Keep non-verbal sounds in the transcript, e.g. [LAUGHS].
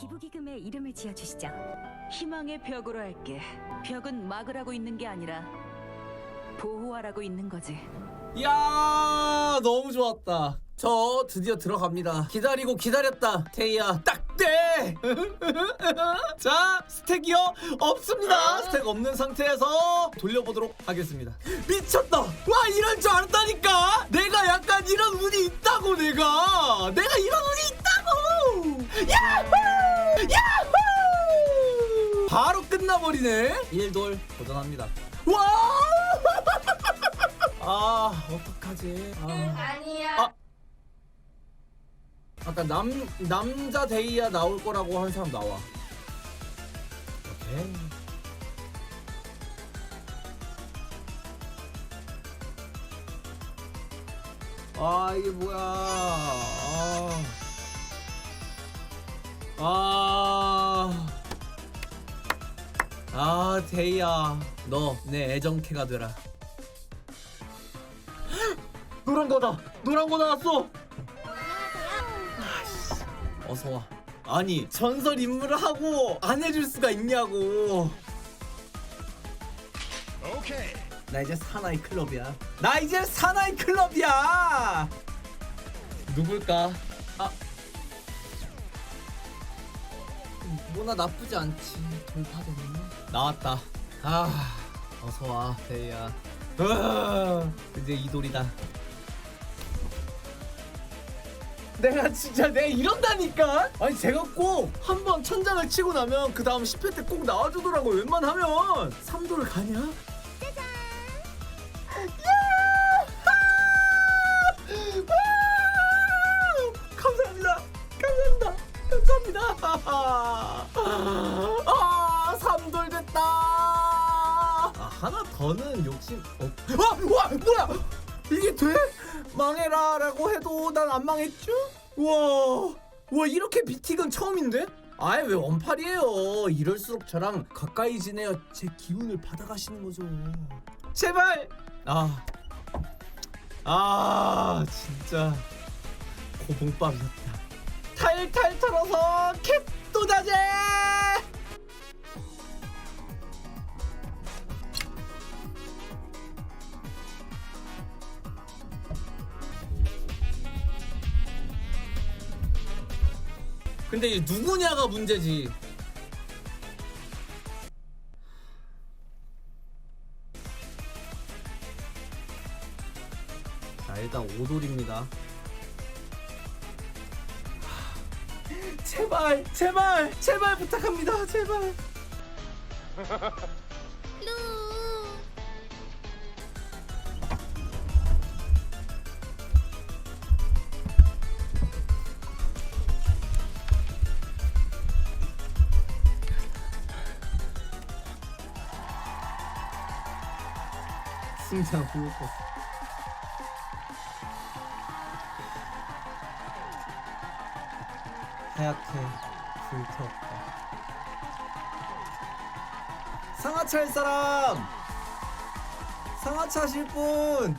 기부기금에 이름을 지어주시죠. 희망의 벽으로 할게. 벽은 막으라고 있는 게 아니라 보호하라고 있는 거지. 야 너무 좋았다. 저 드디어 들어갑니다. 기다리고 기다렸다. 테이야 딱대. [LAUGHS] 자 스택이요 없습니다. 스택 없는 상태에서 돌려보도록 하겠습니다. 미쳤다. 와 이럴 줄 알았다니까. 내가 약간 이런 운이 있다고 내가. 내가 이런 끝나버리네. 1돌 도전합니다. 와. [LAUGHS] 아 어떡하지? 아. 아니야. 아. 아까 남 남자 데이야 나올 거라고 한 사람 나와. 오케이. 아 이게 뭐야? 아. 아. 아 데이야 너 내 애정캐가 되라. [GASPS] 노란 거다. 노란 거 나왔어. 아이씨, 어서 와. 아니 전설 인물을 하고 안 해줄 수가 있냐고. 오케이. 나 이제 사나이 클럽이야. 나 이제 사나이 클럽이야. 누굴까? 뭐나 나쁘지 않지. 돌파되네. 나왔다. 아, 어서 와, 대야. 아, 이제 이 돌이다. 내가 진짜 내가 이런다니까. 아니 제가 꼭 한 번 천장을 치고 나면 그 다음 10회 때 꼭 나와주더라고. 웬만하면 3도를 가냐? 아, 삼돌 됐다. 아, 하나 더는 욕심 없. 와, 와, 뭐야? 이게 돼? 망해라라고 해도 난 안 망했죠? 와, 와 이렇게 비틱은 처음인데? 아예 왜 원팔이에요? 이럴수록 저랑 가까이 지내야 제 기운을 받아가시는 거죠. 제발. 아, 아 진짜 고봉밥이었다 탈탈 털어서 캡도다제 근데 이 누구냐가 문제지. 자 일단 오돌입니다 제발 제발 제발 부탁합니다 제발. 승자 후유 하얗게 불태웠다. 상하차 할 사람! 상하차 하실 분!